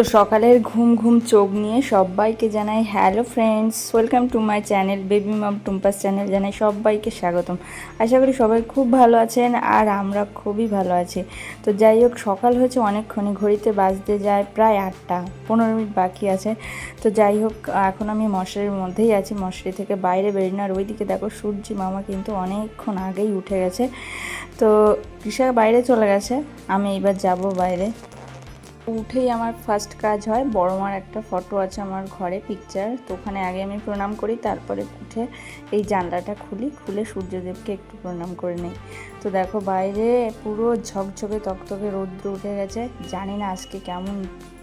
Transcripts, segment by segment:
তো সকালের ঘুম ঘুম চোখ নিয়ে সবাইকে জানাই hello friends, welcome to my channel baby mom Tumpa's channel, জানাই সবাইকে স্বাগতম। আশা করি সবাই খুব ভালো আছেন আর আমরা খুবই ভালো আছি। তো যাই হোক, সকাল হয়েছে অনেকক্ষণই, ঘড়িতে বাজতে যায় প্রায় আটটা, পনেরো মিনিট বাকি আছে। তো যাই হোক, এখন আমি মশারির মধ্যেই আছি, মশারি থেকে বাইরে বেরিয়ে আর ওইদিকে দেখো সূর্যি মামা কিন্তু অনেকক্ষণ আগেই উঠে গেছে। তো কৃষক বাইরে চলে গেছে, আমি এবার যাব বাইরে। উঠেই আমার ফার্স্ট কাজ হয়। বড় মার একটা ফটো আছে আমার ঘরে পিকচার তো ওখানে আগে আমি প্রণাম করি, তারপরে উঠে এই জানলাটা খুলি। খুলে সূর্যদেবকে একটু প্রণাম করে নিই। তো দেখো বাইরে পুরো ঝকঝকে, তকতকে রৌদ্র উঠে গেছে। জানি না আজকে কেমন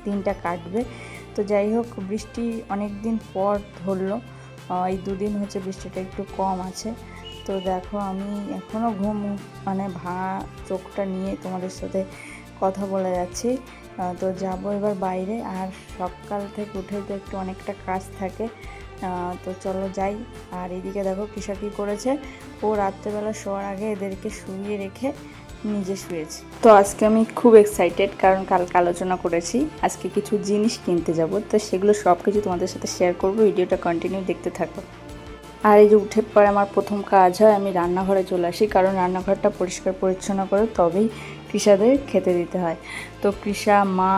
দিনটা কাটবে। তো যাই হোক, বৃষ্টি অনেক দিন পর ধরলো। এই দুদিন হচ্ছে বৃষ্টিটা একটু কম আছে। তো দেখো আমি এখনও ঘুম মানে ভাঙা চোখটা নিয়ে তোমাদের সাথে কথা বলে যাচ্ছি। তো যাব এবার বাইরে আর সকাল থেকে উঠে তো একটু অনেকটা কাজ থাকে। তো চলো যাই। আর এদিকে দেখো কিসা কী করেছে। ও রাত্রেবেলা শোয়ার আগে এদেরকে শুয়ে রেখে নিজে শুয়েছে। তো আজকে আমি খুব এক্সাইটেড কারণ কালকে আলোচনা করেছি। আজকে কিছু জিনিস কিনতে যাব। তো সেগুলো সব কিছু তোমাদের সাথে শেয়ার করব। ভিডিওটা কন্টিনিউ দেখতে থাকো। আর এই যে উঠে পরে আমার প্রথম কাজ হয়, আমি রান্নাঘরে চলে আসি। কারণ রান্নাঘরটা পরিষ্কার পরিচ্ছন্ন করে, তবেই কৃষাদের খেতে দিতে হয়। তো কৃষা মা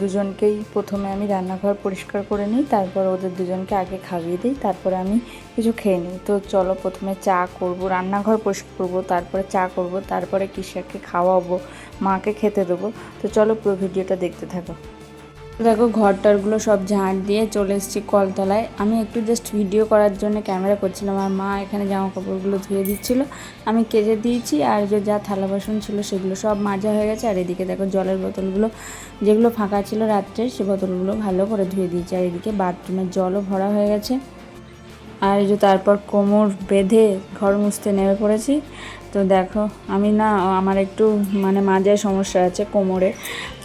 দুজনকেই প্রথমে আমি রান্নাঘর পরিষ্কার করে নিই, তারপর ওদের দুজনকে আগে খাইয়ে দিই, তারপরে আমি কিছু খেয়ে নিই। তো চলো প্রথমে চা করব, রান্নাঘর পরিষ্কার করব, তারপরে চা করব, তারপরে কৃষাকে খাওয়াবো, মাকে খেতে দেবো। তো চলো পুরো ভিডিওটা দেখতে থাকো। দেখো ঘর টরগুলো সব ঝাঁট দিয়ে চলে এসেছি কলতলায়। আমি একটু জাস্ট ভিডিও করার জন্য ক্যামেরা করছিলাম, আর মা এখানে জামা কাপড়গুলো ধুয়ে দিচ্ছিল। আমি কেজে দিয়েছি, আর যে যা থালা বাসন ছিল সেগুলো সব মাজা হয়ে গেছে। আর এদিকে দেখো, জলের বোতলগুলো, যেগুলো ফাঁকা ছিল রাত্রে, সে বোতলগুলো ভালো করে ধুয়ে দিয়েছি। আর এদিকে বাথরুমের জলও ভরা হয়ে গেছে। আর যে তারপর কোমর বেঁধে ঘর মুছতে নেমে পড়েছি। তো দেখো, আমি না আমার একটু মানে মাজায় সমস্যা আছে কোমরে,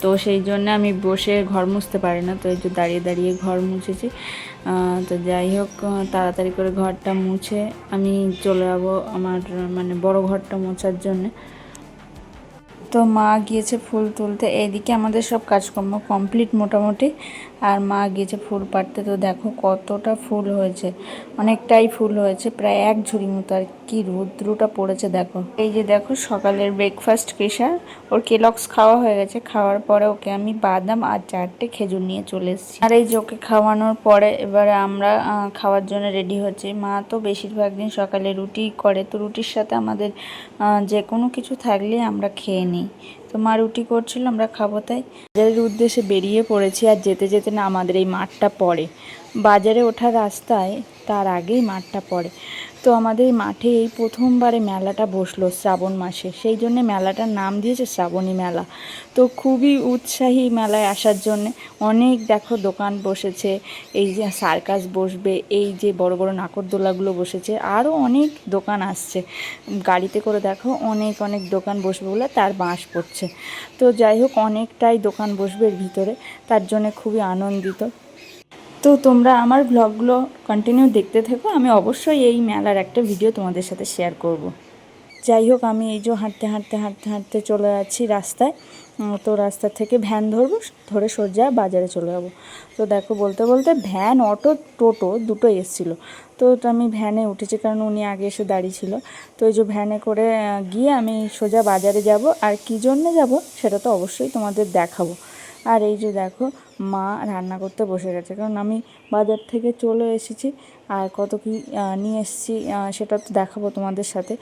তো সেই জন্য আমি বসে ঘর মুছতে পারি না, তো যে দাঁড়িয়ে দাঁড়িয়ে ঘর মুছেছি। তো যাই হোক তাড়াতাড়ি করে ঘরটা মুছে আমি চলে যাব আমার মানে বড় ঘরটা মোছার জন্যে। তো মা গিয়েছে ফুল তুলতে এদিকে আমাদের সব কাজকর্ম কমপ্লিট মোটামুটি। আর মা গিয়েছে ফুল পাড়তে। তো দেখো কতটা ফুল হয়েছে, অনেকটাই ফুল হয়েছে, প্রায় এক ঝুড়ি মতো। আর কি রৌদ্রটা পড়েছে দেখো। এই যে দেখো সকালের ব্রেকফাস্ট কেশার ওর কেলক্স খাওয়া হয়ে গেছে। খাওয়ার পরে ওকে আমি বাদাম আর চারটে খেজুর নিয়ে চলে এসেছি। আর এই যে ওকে খাওয়ানোর পরে এবারে আমরা খাওয়ার জন্য রেডি হচ্ছি। মা তো বেশিরভাগ দিন সকালে রুটি করে। তো রুটির সাথে আমাদের যে কোনো কিছু থাকলে আমরা খেয়ে নিই। তো মা রুটি করছিল, আমরা খাব তাই। বাজারের উদ্দেশ্যে বেরিয়ে পড়েছি আর যেতে যেতে না আমাদের এই মাঠটা পড়ে। বাজারে ওঠার রাস্তায় তার আগেই মাঠটা পড়ে। তো আমাদের মাঠে এই প্রথমবারে মেলাটা বসল শ্রাবণ মাসে। সেই জন্যে মেলাটার নাম দিয়েছে শ্রাবণী মেলা। তো খুবই উৎসাহী মেলায় আসার জন্য অনেক দেখো দোকান বসেছে, এই যে সার্কাস বসবে, এই যে বড় বড় নাকরদোলাগুলো বসেছে আরও অনেক দোকান আসছে। গাড়িতে করে দেখো অনেক অনেক দোকান বসবে বলে তার বাঁশ পড়ছে। তো যাই হোক অনেকটাই দোকান বসবে এর ভিতরে, তার জন্য খুবই আনন্দিত। তো তোমরা আমার ব্লগগুলো কন্টিনিউ দেখতে থেকো। আমি অবশ্যই এই মেলার একটা ভিডিও তোমাদের সাথে শেয়ার করব। যাই হোক, আমি এই যে হাঁটতে হাঁটতে হাঁটতে হাঁটতে চলে যাচ্ছি রাস্তায়। তো রাস্তা থেকে ভ্যান ধরবো, ধরে সোজা বাজারে চলে যাব। তো দেখো, বলতে বলতে ভ্যান অটো টোটো দুটোই এসেছিল। তো তো আমি ভ্যানে উঠেছি কারণ উনি আগে এসে দাঁড়িয়ে ছিল। তো এই যে ভ্যানে করে গিয়ে আমি সোজা বাজারে যাব। আর কী জন্যে যাব, সেটা তো অবশ্যই তোমাদের দেখাবো। আর এই যে দেখো মা রান্না করতে বসে গেছে। কারণ আমি বাজার থেকে চলে এসেছি আর কত কি নিয়ে এসেছি সেটা তো দেখাবো তোমাদের সাথে।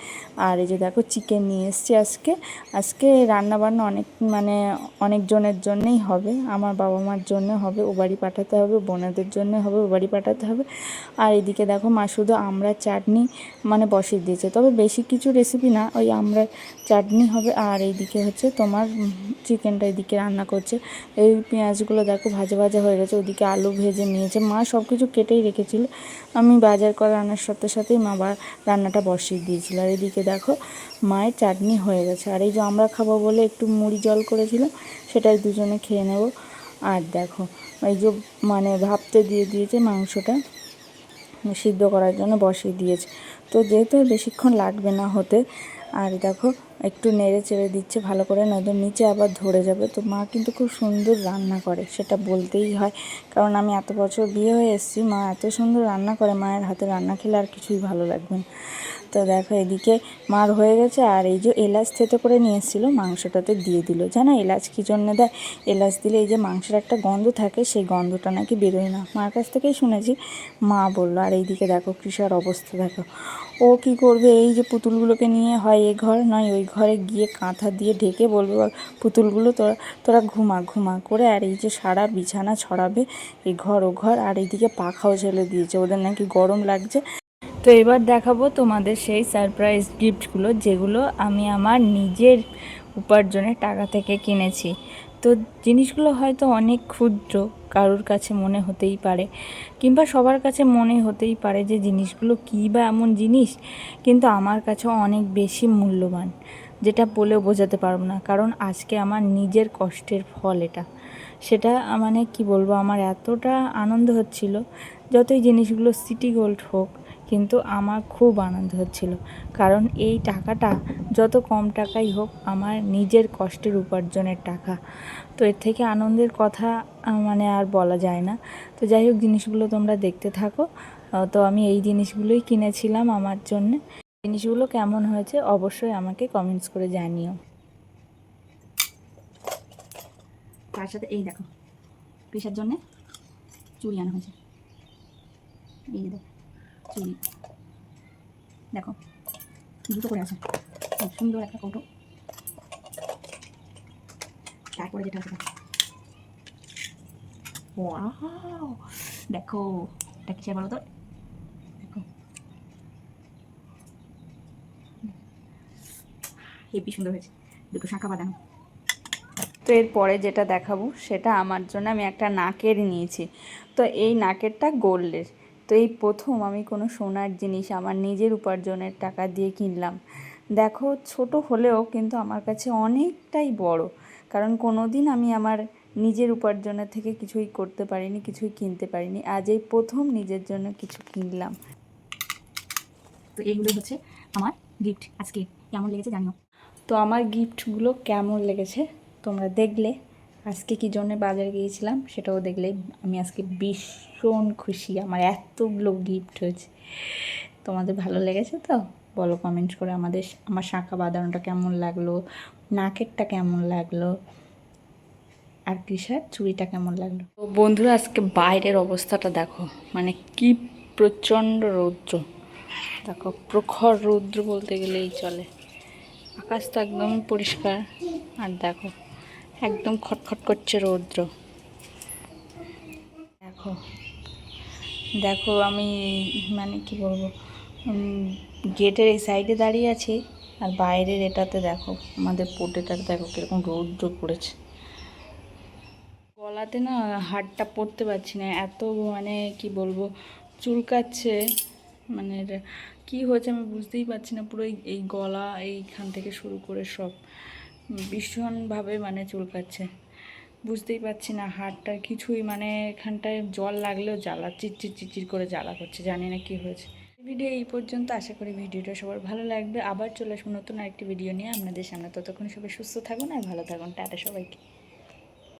আর এই যে দেখো চিকেন নিয়ে এসেছি আজকে। আজকে রান্না বান্না অনেক মানে অনেকজনের জন্যেই হবে। আমার বাবা মার জন্য হবে, ও বাড়ি পাঠাতে হবে, বোনেদের জন্য হবে, ও বাড়ি পাঠাতে হবে। আর এদিকে দেখো মা শুধু আমরা চাটনি মানে বসিয়ে দিয়েছে। তবে বেশি কিছু রেসিপি না, ওই আমরা চাটনি হবে। আর এইদিকে হচ্ছে তোমার চিকেনটা এদিকে রান্না করছে। এই পেঁয়াজগুলো দেখো ভাজা ভাজা হয়ে গেছে, ওদিকে আলু ভেজে নিয়েছে। মা সব কিছু কেটেই রেখেছিল। আমি বাজার করা রান্নার সাথে সাথেই মা রান্নাটা বসিয়ে দিয়েছিল। আর এদিকে দেখো, মায়ের চাটনি হয়ে গেছে। আর এই যে আমরা খাব বলে একটু মুড়ি জল করেছিলাম, সেটাই দুজনে খেয়ে নেব। আর দেখো, এই যে মানে ভাপতে দিয়ে দিয়েছে মাংসটা, সিদ্ধ করার জন্য বসিয়ে দিয়েছে। তো যেহেতু বেশিক্ষণ লাগবে না হতে, আর দেখো একটু নেড়ে চেড়ে দিচ্ছে, ভালো করে, নয়তো নিচে আবার ধরে যাবে। তো মা কিন্তু খুব সুন্দর রান্না করে, সেটা বলতেই হয়। কারণ আমি এত বছর বিয়ে হয়ে এসেছি, মা এত সুন্দর রান্না করে, মায়ের হাতে রান্না খেলে আর কিছুই ভালো লাগবে না। তো দেখো এদিকে মার হয়ে গেছে আর এই যে এলাচ থেতে করে নিয়ে মাংসটাতে দিয়ে দিল। জানো এলাচ কী জন্য দেয়? এলাচ দিলে এই যে মাংসের একটা গন্ধ থাকে, সেই গন্ধটা নাকি বেরোয় না। মার কাছ থেকেই শুনেছি, মা বলল, আর এইদিকে দেখো কৃষার অবস্থা, দেখো। ও কি করবে? এই যে পুতুলগুলোকে নিয়ে হয় এ ঘর, নয় ওই ঘরে গিয়ে কাঁথা দিয়ে ঢেকে বলবে, বল, পুতুলগুলো তোরা তোরা ঘুমা ঘুমা করে আর এই যে সারা বিছানা ছড়াবে এই ঘর, ও ঘর, আর এইদিকে পাখাও ঝেলে দিয়েছে। ওদের নাকি গরম লাগছে। তো এবার দেখাবো তোমাদের সেই সারপ্রাইজ গিফটগুলো যেগুলো আমি আমার নিজের উপার্জনের টাকা থেকে কিনেছি। তো জিনিসগুলো হয়তো অনেক ক্ষুদ্র, কারোর কাছে মনে হতেই পারে কিংবা সবার কাছে মনে হতেই পারে যে জিনিসগুলো কী বা এমন জিনিস, কিন্তু আমার কাছে অনেক বেশি মূল্যবান, যেটা বলেও বোঝাতে পারব না। কারণ আজকে আমার নিজের কষ্টের ফল এটা। সেটা মানে কি বলব, আমার এতটা আনন্দ হচ্ছিল, যতই জিনিসগুলো সিটি গোল্ড হোক কিন্তু আমার খুব আনন্দ হচ্ছিল। কারণ এই টাকাটা যত কম টাকাই হোক, আমার নিজের কষ্টের উপার্জনের টাকা। তো এর থেকে আনন্দের কথা মানে আর বলা যায় না। তো যাই হোক, জিনিসগুলো তোমরা দেখতে থাকো। তো আমি এই জিনিসগুলোই কিনেছিলাম আমার জন্য। জিনিসগুলো কেমন হয়েছে অবশ্যই আমাকে কমেন্টস করে জানিও। তার সাথে, এই দেখো, পেশার জন্য চুড়ি আনা হয়েছে। এই দেখো। চুড়ি দেখো, দুটো করে আছে। খুব সুন্দর একটা কৌটো। তারপরে যেটা আছে, দেখো। এটা কিসের বলো তো? দেখো। হেবি সুন্দর হয়েছে। দুটো শাঁখা বাঁধানো। তো এরপরে যেটা দেখাবো, সেটা আমার জন্য আমি একটা নাকের নিয়েছি। তো এই নাকেরটা গোল্ডের। তো এই প্রথম আমি কোনো সোনার জিনিস আমার নিজের উপার্জনের টাকা দিয়ে কিনলাম। দেখো ছোট হলেও কিন্তু আমার কাছে অনেকটাই বড়। কারণ কোনো দিন আমি আমার নিজের উপার্জনের থেকে কিছুই করতে পারিনি কিছুই কিনতে পারিনি। আজ এই প্রথম নিজের জন্য কিছু কিনলাম। তো এইগুলো হচ্ছে আমার গিফট আজকে কেমন লেগেছে জানিও। তো আমার গিফটগুলো কেমন লেগেছে তোমরা দেখলে। আজকে কী জন্য বাজারে গিয়েছিলাম সেটাও দেখলে আমি আজকে ভীষণ খুশি। আমার এতগুলো গিফট হয়েছে। তোমাদের ভালো লেগেছে তো? বলো কমেন্ট করে আমাদের, আমার শাঁখা বাঁধানোটা কেমন লাগল? নাকেরটা কেমন লাগল? আর কৃষার চুড়িটা কেমন লাগল? তো বন্ধুরা, আজকে বাইরের অবস্থাটা দেখো। মানে কি প্রচণ্ড রৌদ্র। দেখো, প্রখর রৌদ্র বলতে গেলেই চলে। আকাশ তো একদমই পরিষ্কার। আর দেখো একদম খটখট করছে রৌদ্র। দেখো দেখো আমি মানে কি বলব গেটের এই সাইডে দাঁড়িয়ে আছি, আর বাইরের এটাতে দেখো, আমাদের পোটেটার দেখো কীরকম রৌদ্র পড়েছে। গলাতে না হাড়টা পড়তে পারছি না, এত মানে কি বলব, চুলকাচ্ছে মানে কি হয়েছে আমি বুঝতেই পারছি না, পুরো এই গলা এইখান থেকে শুরু করে সব। ভীষণভাবে মানে চুলকাচ্ছে। বুঝতেই পারছি না হাড়টা কিছুই মানে এখানটায় জল লাগলেও জ্বালা চিচির চিচির করে জ্বালা করছে, জানি না কি হয়েছে। ভিডিও এই পর্যন্ত, আশা করি ভিডিওটা সবার ভালো লাগবে। আবার চলে আসব নতুন আরেকটি ভিডিও নিয়ে। আপনাদের সামনে ততক্ষণ সবাই সুস্থ থাকুন আর ভালো থাকুন। টাটা সবাইকে।